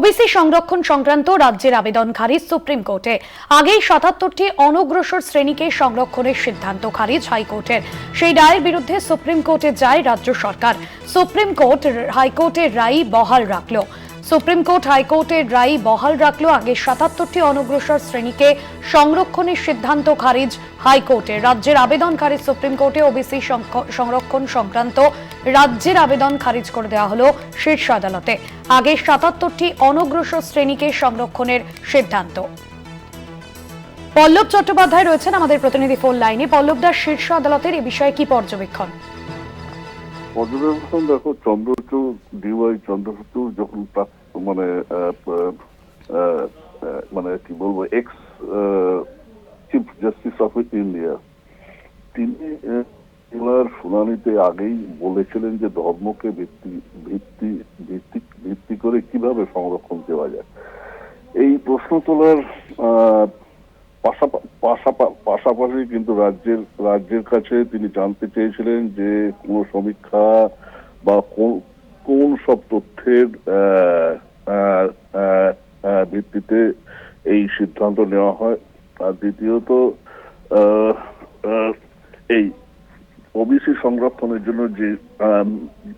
OBC সংরক্ষণ সংক্রান্ত রাজ্যের আবেদন খারিজ সুপ্রিম কোর্টে। আগেই সাতাত্তরটি অনগ্রসর শ্রেণীকে সংরক্ষণের সিদ্ধান্ত খারিজ হাইকোর্টের। সেই রায়ের বিরুদ্ধে সুপ্রিম কোর্টে যায় রাজ্য সরকার। সুপ্রিম কোর্ট, হাইকোর্টের রায় বহাল রাখল। সুপ্রিম কোর্ট হাইকোর্টের রায় বহাল রাখল আগে সাতাত্তরটি অনগ্রসর শ্রেণীকে সংরক্ষণের সিদ্ধান্ত খারিজ হাইকোর্টে। রাজ্যের আবেদন খারিজ সুপ্রিম কোর্টে ওবিসি সংরক্ষণ সংক্রান্ত রাজ্যের আবেদন খারিজ করে দেওয়া হল শীর্ষ আদালতে। আগে সাতাত্তরটি অনগ্রসর শ্রেণীকে সংরক্ষণের সিদ্ধান্ত। পল্লব চট্টোপাধ্যায় রয়েছেন আমাদের প্রতিনিধি ফোন লাইনে। পল্লব দাস শীর্ষ আদালতের এ বিষয়ে কি পর্যবেক্ষণ? পর্যবেক্ষণ দেখো চন্দ্রচূড় ডিওয়াই চন্দ্রচূড় যখন মানে মানে কি বলব ex chief justice of India তিনি আহ, শুনানিতে আগেই বলেছিলেন যে ধর্মকে ভিত্তি ভিত্তি ভিত্তি ভিত্তি করে কীভাবে সংরক্ষণ দেওয়া যায়। এই প্রশ্ন তোলার পাশাপাশি কিন্তু রাজ্যের রাজ্যের কাছে তিনি জানতে চেয়েছিলেন যে কোন সমীক্ষা বা কোন- সব তথ্যের ভিত্তিতে এই সিদ্ধান্ত নেওয়া হয়। আর দ্বিতীয়ত এই ওবিসি সংরক্ষণের জন্য যে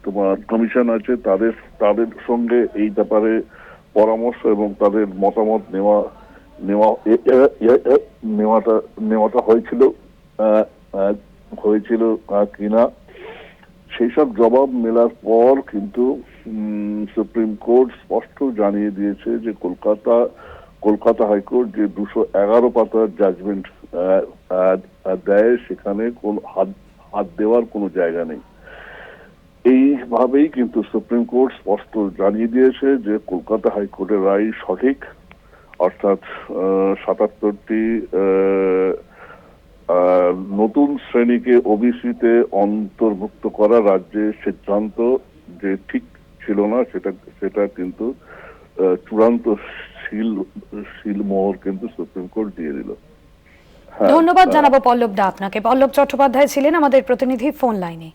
তোমার কমিশন আছে, তাদের তাদের সঙ্গে এই ব্যাপারে পরামর্শ এবং তাদের মতামত নেওয়া নেওয়া নেওয়াটা নেওয়াটা হয়েছিল হয়েছিল কিনা সেই সব জবাব মেলার পর কিন্তু সুপ্রিম কোর্ট স্পষ্ট জানিয়ে দিয়েছে যে কলকাতা কলকাতা হাইকোর্ট যে দুশো এগারো পাতার জাজমেন্ট দেয়, সেখানে কোন হাত হাত দেওয়ার কোনো জায়গা নেই। এইভাবেই কিন্তু সুপ্রিম কোর্ট স্পষ্ট জানিয়ে দিয়েছে যে কলকাতা হাইকোর্টের রায় সঠিক। অর্থাৎ সাতাত্তরটি নতুন শ্রেণীকে ওবিসিতে অন্তর্ভুক্ত করা রাজ্যের সিদ্ধান্ত যে ঠিক ছিল না সেটা সেটা কিন্তু চূড়ান্ত শিল শিলমোহর কিন্তু সুপ্রিম কোর্ট দিয়ে দিল। হ্যাঁ, ধন্যবাদ জানাব পল্লব দা আপনাকে। পল্লব চট্টোপাধ্যায় ছিলেন আমাদের প্রতিনিধি ফোন লাইনে।